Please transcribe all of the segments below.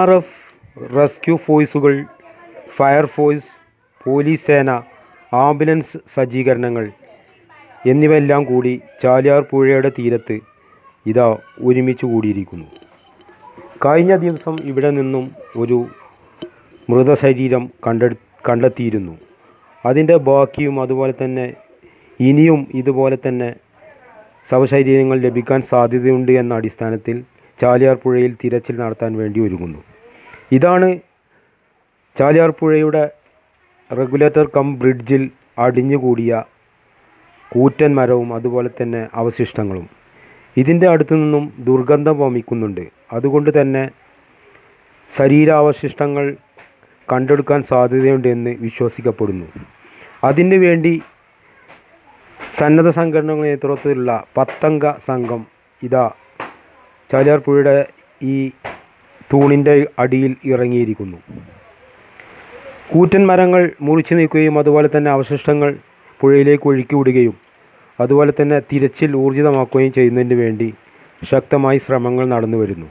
R F rescue ഫോഴ്സുകൾ fire force police സേന ambulance സജ്ജീകരണങ്ങൾ എന്നിവയെല്ലാം കൂടി ചാലിയാർ പുഴയുടെ തീരത്ത് ഇതാ ഒരുമിച്ച് കൂടിയിരിക്കുന്നു. കഴിഞ്ഞ ദിവസം ഇവിടെ നിന്നും ഒരു മൃതശരീരം കണ്ടെ കണ്ടെത്തിയിരുന്നു. അതിന്റെ ബാക്കിയും അതുപോലെ തന്നെ ഇനിയും ഇതുപോലെ തന്നെ ശവശരീരങ്ങൾ ലഭിക്കാൻ സാധ്യതയുണ്ട് എന്ന അടിസ്ഥാനത്തിൽ ചാലിയാർ പുഴയിൽ തിരച്ചിൽ നടത്താൻ വേണ്ടി ഒരുങ്ങുന്നു. ഇതാണ് ചാലിയാർ പുഴയുടെ റെഗുലേറ്റർ കം ബ്രിഡ്ജിൽ അടിഞ്ഞുകൂടിയ കൂറ്റൻ മരവും അതുപോലെ തന്നെ അവശിഷ്ടങ്ങളും. ഇതിന്റെ അടുത്തു നിന്നും ദുർഗന്ധം വമിക്കുന്നുണ്ട്. അതുകൊണ്ട് തന്നെ ശരീരാവശിഷ്ടങ്ങൾ കണ്ടെടുക്കാൻ സാധ്യതയുണ്ട് എന്ന് വിശ്വസിക്കപ്പെടുന്നു. അതിനു വേണ്ടി സന്നദ്ധ സംഘടനകളുടെ നേതൃത്വത്തിലുള്ള പത്തംഗ സംഘം ഇതാ ചാലിയാർ പുഴയുടെ ഈ തൂണിന്റെ അടിയിൽ ഇറങ്ങിയിരിക്കുന്നു. കൂറ്റൻ മരങ്ങൾ മുറിച്ചു നീക്കുകയും അതുപോലെ തന്നെ അവശിഷ്ടങ്ങൾ പുഴയിലേക്ക് ഒഴുക്കി വിടുകയും അതുപോലെ തന്നെ തിരച്ചിൽ ഊർജിതമാക്കുകയും ചെയ്യുന്നതിന് വേണ്ടി ശക്തമായി ശ്രമങ്ങൾ നടന്നു വരുന്നു.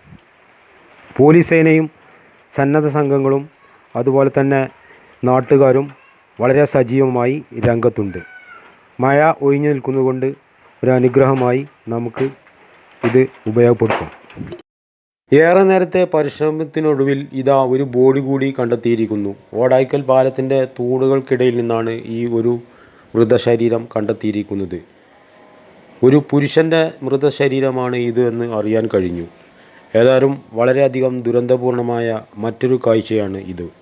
പോലീസ് സേനയും സന്നദ്ധ സംഘങ്ങളും അതുപോലെ തന്നെ നാട്ടുകാരും വളരെ സജീവമായി രംഗത്തുണ്ട്. മഴ ഒഴിഞ്ഞു നിൽക്കുന്നതുകൊണ്ട് ഒരു അനുഗ്രഹമായി നമുക്ക് ഇത് ഉപയോഗപ്പെടുത്താം. ഏറെ നേരത്തെ പരിശ്രമത്തിനൊടുവിൽ ഇതാ ഒരു ബോഡി കൂടി കണ്ടെത്തിയിരിക്കുന്നു. ഓടായ്ക്കൽ പാലത്തിന്റെ തൂണുകൾക്കിടയിൽ നിന്നാണ് ഈ ഒരു മൃതശരീരം കണ്ടെത്തിയിരിക്കുന്നത്. ഒരു പുരുഷന്റെ മൃതശരീരമാണ് ഇത് എന്ന് അറിയാൻ കഴിഞ്ഞു. ഏതായാലും വളരെയധികം ദുരന്തപൂർണമായ മറ്റൊരു കാഴ്ചയാണ് ഇത്.